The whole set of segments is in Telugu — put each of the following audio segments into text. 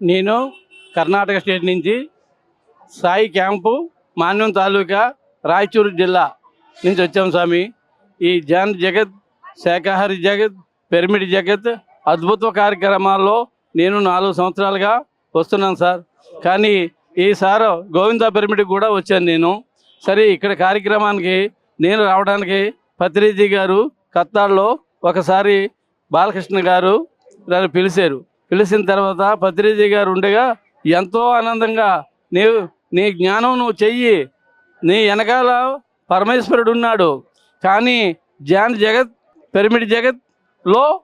నేను కర్ణాటక స్టేట్ నుంచి సాయి క్యాంపు మాన్యం తాలూకా రాయచూరు జిల్లా నుంచి వచ్చాం స్వామి. ఈ జాన్ జగత్ శాకాహారి జగత్ పిరమిడ్ జగత్ అద్భుత కార్యక్రమాల్లో నేను నాలుగు సంవత్సరాలుగా వస్తున్నాను సార్. కానీ ఈసారి గోవింద పిరమిడ్కి కూడా వచ్చాను నేను. సరే ఇక్కడ కార్యక్రమానికి నేను రావడానికి పత్రిజీ గారు కత్తాల్లో ఒకసారి బాలకృష్ణ గారు నన్ను పిలిచారు. పిలిచిన తర్వాత పత్రిజీ గారు ఉండగా ఎంతో ఆనందంగా నీవు నీ జ్ఞానం నువ్వు చెయ్యి. నీ వెనకాల పరమేశ్వరుడు ఉన్నాడు. కానీ జాన్ జగత్ పిరమిడ్ జగత్లో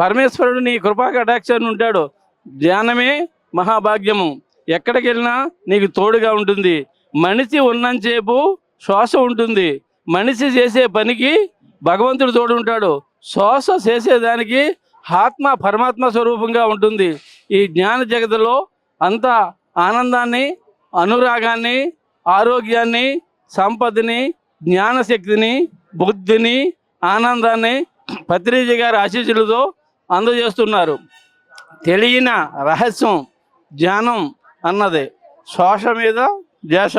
పరమేశ్వరుడు నీ కృపా కటాక్షాన్ని ఉంటాడు. ధ్యానమే మహాభాగ్యము. ఎక్కడికి వెళ్ళినా నీకు తోడుగా ఉంటుంది. మనిషి ఉన్నంతసేపు శ్వాస ఉంటుంది. మనిషి చేసే పనికి భగవంతుడు తోడు ఉంటాడు శ్వాస చేసేదానికి ఆత్మ పరమాత్మ స్వరూపంగా ఉంటుంది. ఈ జ్ఞాన జగతిలో అంత ఆనందాన్ని అనురాగాన్ని ఆరోగ్యాన్ని సంపదని జ్ఞానశక్తిని బుద్ధిని ఆనందాన్ని పత్రిజీ గారి ఆశీస్సులతో అందజేస్తున్నారు. తెలియన రహస్యం జ్ఞానం అన్నది. శ్వాస మీద ధ్యాస.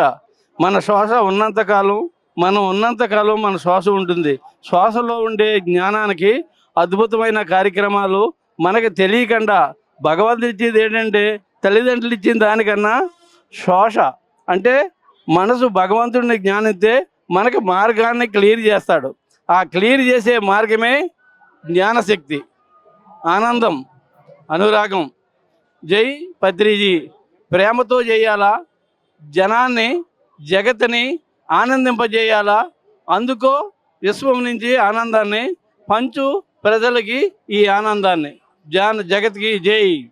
మన శ్వాస ఉన్నంతకాలం మనం ఉన్నంతకాలం మన శ్వాస ఉంటుంది. శ్వాసలో ఉండే జ్ఞానానికి అద్భుతమైన కార్యక్రమాలు మనకు తెలియకుండా భగవంతుడు ఇచ్చేది ఏంటంటే తల్లిదండ్రులు ఇచ్చిన దానికన్నా శోష. అంటే మనసు భగవంతుడిని జ్ఞానిస్తే మనకు మార్గాన్ని క్లియర్ చేస్తాడు. ఆ క్లియర్ చేసే మార్గమే జ్ఞానశక్తి. ఆనందం అనురాగం. జై పత్రిజీ. ప్రేమతో చేయాలా? జనాన్ని జగత్ని ఆనందింపజేయాలా? అందుకో విశ్వం నుంచి ఆనందాన్ని పంచు ప్రజలకి ఈ ఆనందాన్ని. జాన్ జగత్కి జై.